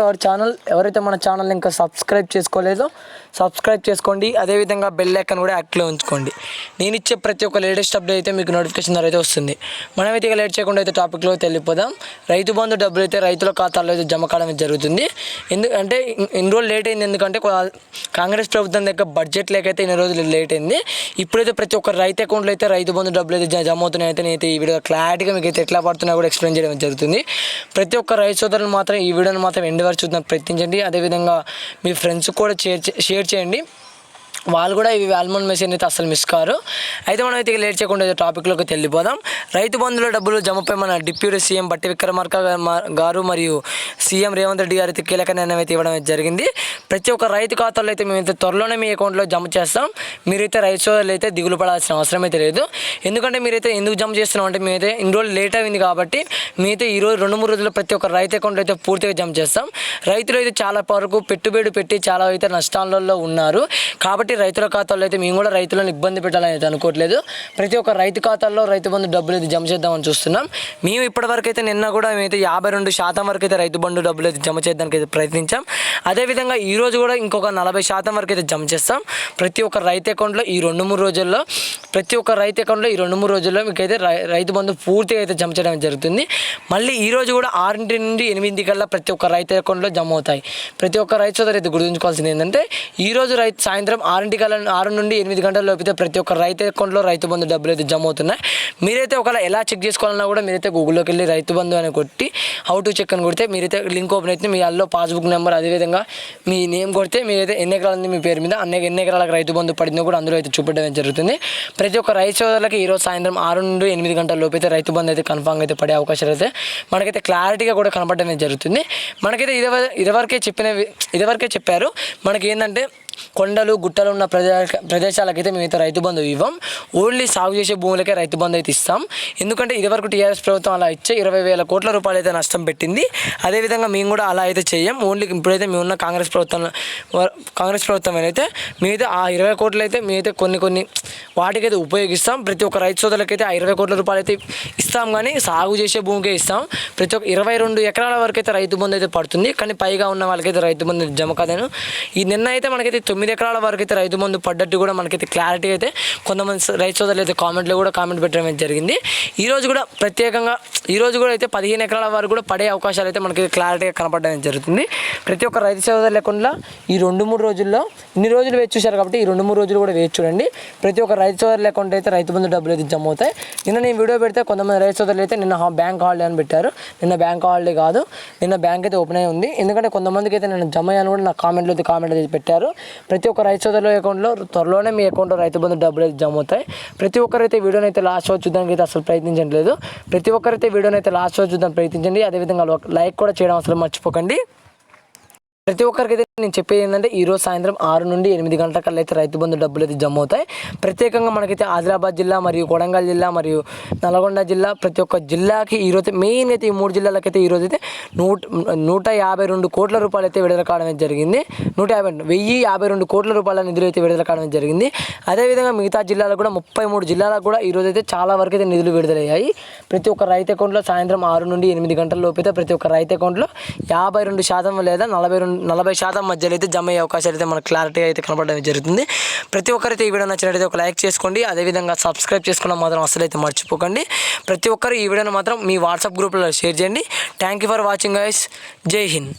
Our channel ఎవరైతే మన channel ఇంకా సబ్స్క్రైబ్ చేసుకోలేదో సబ్స్క్రైబ్ చేసుకోండి. అదేవిధంగా బెల్ ఐకన్ కూడా యాక్టివ్లో ఉంచుకోండి. నేను ఇచ్చే ప్రతి ఒక్క లేటెస్ట్ అప్డేట్ అయితే మీకు నోటిఫికేషన్ ద్వారా అయితే వస్తుంది. మనమైతే ఇక లేట్ చేయకుండా అయితే టాపిక్లో వెళ్ళిపోదాం. రైతు బంధు డబ్బులు అయితే రైతుల ఖాతాల్లో అయితే జమ కావడం జరుగుతుంది. ఎందుకంటే ఇన్ని రోజులు లేట్ అయింది. ఎందుకంటే కాంగ్రెస్ ప్రభుత్వం దగ్గర బడ్జెట్ లేకైతే ఇన్ని రోజులు లేట్ అయింది. ఇప్పుడైతే ప్రతి ఒక్క రైతు అకౌంట్లో అయితే రైతు బంధు డబ్బులు అయితే జ- జమ అవుతున్నాయి అయితే నేనైతే ఈ వీడియో క్లారిటీగా మీకు అయితే ఎట్లా పడుతున్నా కూడా ఎక్స్ప్లెయిన్ చేయడం జరుగుతుంది. ప్రతి ఒక్క రైతు సోదరులు మాత్రం ఈ వీడియోని మాత్రం ఎండ్ వరకు చూద్దాం ప్రయత్నించండి. అదేవిధంగా మీ ఫ్రెండ్స్ కూడా షేర్ చే- షేర్ చేయండి. వాళ్ళు కూడా ఇవి వాల్మోన్ మెషిన్ అయితే అసలు మిస్ కారు. అయితే మనం అయితే లేట్ చేయకుండా టాపిక్లోకి వెళ్ళిపోదాం. రైతు బంధుల డబ్బులు జమపై మన డిప్యూటీ సీఎం బట్టి విక్రమార్క గారు మరియు సీఎం రేవంత్ రెడ్డి గారు అయితే కీలక నిర్ణయం అయితే ఇవ్వడం జరిగింది. ప్రతి ఒక్క రైతు ఖాతాలో అయితే మేమైతే త్వరలోనే మీ అకౌంట్లో జమ చేస్తాం. మీరైతే రైతు సోదరులు అయితే దిగులు పడాల్సిన అవసరం అయితే లేదు. ఎందుకంటే మీరైతే ఎందుకు జమ చేస్తున్నాం అంటే మేమైతే ఇన్ని రోజులు లేట్ అయింది కాబట్టి మీరైతే ఈ రోజు రెండు మూడు రోజుల్లో ప్రతి ఒక్క రైతు అకౌంట్లో అయితే పూర్తిగా జమ చేస్తాం. రైతులు అయితే చాలా వరకు పెట్టుబడి పెట్టి చాలా అయితే నష్టాలలో ఉన్నారు. కాబట్టి రైతుల ఖాతాల్లో అయితే మేము కూడా రైతులను ఇబ్బంది పెట్టాలని అయితే అనుకోవట్లేదు. ప్రతి ఒక్క రైతు ఖాతాల్లో రైతు బంధు డబ్బులు అయితే జమ చేద్దామని చూస్తున్నాం. మేము ఇప్పటివరకు అయితే నిన్న కూడా మేమైతే యాభై రెండు శాతం వరకు అయితే రైతు బంధు డబ్బులు అయితే జమ చేయడానికి అయితే ప్రయత్నించాం. అదేవిధంగా ఈరోజు కూడా ఇంకొక నలభై శాతం వరకు అయితే జమ చేస్తాం. ప్రతి ఒక్క రైతు అకౌంట్లో ఈ రెండు మూడు రోజుల్లో ప్రతి ఒక్క రైతు అకౌంట్లో ఈ రెండు మూడు రోజుల్లో మీకైతే రై- రైతు బంధు పూర్తిగా అయితే జమ చేయడం జరుగుతుంది. మళ్ళీ ఈరోజు కూడా ఆరింటి నుండి ఎనిమిది కల్లా ప్రతి ఒక్క రైతు అకౌంట్లో జమ అవుతాయి. ప్రతి ఒక్క రైతు సోదరు అయితే గుర్తుంచుకోవాల్సింది ఏంటంటే ఈరోజు రైతు సాయంత్రం ఆరింటి కల్లా ఆరు నుండి ఎనిమిది గంటల లోపైతే ప్రతి ఒక్క రైతు అకౌంట్లో రైతు బంధు డబ్బులు అయితే జమ అవుతున్నాయి. మీరైతే ఒకవేళ ఎలా చెక్ చేసుకోవాలన్నా కూడా మీరైతే గూగుల్లోకి వెళ్ళి రైతు బంధు అని కొట్టి హౌ టు చెక్ అని కొడితే మీరైతే లింక్ ఓపెన్ అయితే మీ అల్లో పాస్బుక్ నెంబర్ అదేవిధంగా మీ నేమ్ కొడితే మీరైతే ఎన్ని ఎకరాలు ఉంది మీ పేరు మీద అన్ని ఎన్ని ఎకరాలకు రైతు బంధు పడిందో కూడా అందులో అయితే చూపెట్టడం జరుగుతుంది. ప్రతి ఒక్క రైతు సోదరులకి ఈరోజు సాయంత్రం ఆరు నుండి ఎనిమిది గంటల లోపు అయితే రైతు బంధు అయితే కన్ఫామ్గా అయితే పడే అవకాశాలు అయితే మనకైతే క్లారిటీగా కూడా కనపడడం జరుగుతుంది. మనకైతే ఇదివర ఇదివరకే చెప్పిన ఇదివరకే చెప్పారు. మనకి ఏంటంటే కొండలు గుట్టలు ఉన్న ప్రదేశ ప్రదేశాలకైతే మేమైతే రైతు బంధు ఇవ్వం. ఓన్లీ సాగు చేసే భూములకే రైతు బంధు అయితే ఇస్తాం. ఎందుకంటే ఇదివరకు టీఆర్ఎస్ ప్రభుత్వం అలా ఇచ్చే ఇరవై వేల కోట్ల రూపాయలు అయితే నష్టం పెట్టింది. అదేవిధంగా మేము కూడా అలా అయితే చేయం. ఓన్లీ ఇప్పుడైతే మేము ఉన్న కాంగ్రెస్ ప్రభుత్వం కాంగ్రెస్ ప్రభుత్వం అయితే మేమైతే ఆ ఇరవై కోట్లు అయితే మేమైతే కొన్ని కొన్ని వాటికైతే ఉపయోగిస్తాం. ప్రతి ఒక్క రైతు సోదరులకైతే ఆ ఇరవై కోట్ల రూపాయలు అయితే ఇస్తాం కానీ సాగు చేసే భూమికే ఇస్తాం. ప్రతి ఒక్క ఇరవై రెండు ఎకరాల వరకు అయితే రైతు బంధు అయితే పడుతుంది. కానీ పైగా ఉన్న వాళ్ళకైతే రైతు బంధు జమ కాదాను. ఈ నిన్న అయితే మనకైతే తొమ్మిది ఎకరాల వరకు అయితే రైతు మందు పడ్డట్టు కూడా మనకైతే క్లారిటీ అయితే కొంతమంది రైతు సోదరులు అయితే కామెంట్లో కూడా కామెంట్ పెట్టడం అయితే జరిగింది. ఈ రోజు కూడా ప్రత్యేకంగా ఈ రోజు కూడా అయితే పదిహేను ఎకరాల వరకు కూడా పడే అవకాశాలు అయితే మనకి క్లారిటీగా కనపడడం జరుగుతుంది. ప్రతి ఒక్క రైతు సోదరు లేకుండా ఈ రెండు మూడు రోజుల్లో ఇన్ని రోజులు వేచి చూశారు కాబట్టి ఈ రెండు మూడు రోజులు కూడా వేచి చూడండి. ప్రతి ఒక్క రైతు సోదరు లేకుండా అయితే రైతు బంధు డబ్బులు అయితే జమ అవుతాయి. నిన్న నేను వీడియో పెడితే కొంతమంది రైతు సోదరులు అయితే నిన్న బ్యాంక్ హాలిడే అని పెట్టారు. నిన్న బ్యాంక్ హాలిడే కాదు నిన్న బ్యాంక్ అయితే ఓపెన్ అయి ఉంది. ఎందుకంటే కొంతమందికి అయితే నేను జమ అయ్యాను కూడా నా కామెంట్లో అయితే కామెంట్ అయితే పెట్టారు. ప్రతి ఒక్క రైతు సోదరుల అకౌంట్లో త్వరలోనే మీ అకౌంట్లో రైతు బంధు డబ్బులు అయితే జమ అవుతాయి. ప్రతి ఒక్కరైతే వీడియోని అయితే లాస్ట్ వరకు చూడడానికి అయితే అసలు ప్రయత్నించట్లేదు ప్రతి ఒక్కరైతే వీడియోని అయితే లాస్ట్ వరకు చూద్దాం ప్రయత్నించండి. అదేవిధంగా లైక్ కూడా చేయడం అసలు మర్చిపోకండి. ప్రతి ఒక్కరికైతే నేను చెప్పేది ఏంటంటే ఈరోజు సాయంత్రం ఆరు నుండి ఎనిమిది గంటల కల్లా అయితే రైతు బంధు డబ్బులు అయితే జమ అవుతాయి ప్రత్యేకంగా మనకైతే ఆదిలాబాద్ జిల్లా మరియు కొడంగల్ జిల్లా మరియు నల్గొండ జిల్లా ప్రతి ఒక్క జిల్లాకి ఈ రోజు మెయిన్ అయితే ఈ మూడు జిల్లాలకైతే ఈ రోజు అయితే నూట నూట యాభై రెండు కోట్ల రూపాయలు అయితే విడుదల కావడం జరిగింది. నూట యాభై వెయ్యి యాభై రెండు కోట్ల రూపాయల నిధులు అయితే విడుదల కావడం జరిగింది. అదేవిధంగా మిగతా జిల్లాలకు కూడా ముప్పై మూడు జిల్లాలకు కూడా ఈ అయితే చాలా వరకు అయితే నిధులు విడుదలయ్యాయి. ప్రతి ఒక్క రైతు అకౌంట్లో సాయంత్రం ఆరు నుండి ఎనిమిది గంటల లోపు అయితే ప్రతి ఒక్క రైతు అకౌంట్లో యాభై రెండు శాతం లేదా నలభై రెండు నలభై శాతం మధ్యలో అయితే జమ అయ్యే అవకాశాలు అయితే మనకు క్లారిటీ అయితే కనపడడం జరుగుతుంది. ప్రతి ఒక్కరైతే ఈ వీడియో నచ్చినట్లయితే ఒక లైక్ చేసుకోండి. అదేవిధంగా సబ్స్క్రైబ్ చేసుకోవడం మాత్రం అసలు అయితే మర్చిపోకండి. ప్రతి ఒక్కరు ఈ వీడియోని మాత్రం మీ వాట్సాప్ గ్రూప్లో షేర్ చేయండి. Thank you for watching guys జై హింద్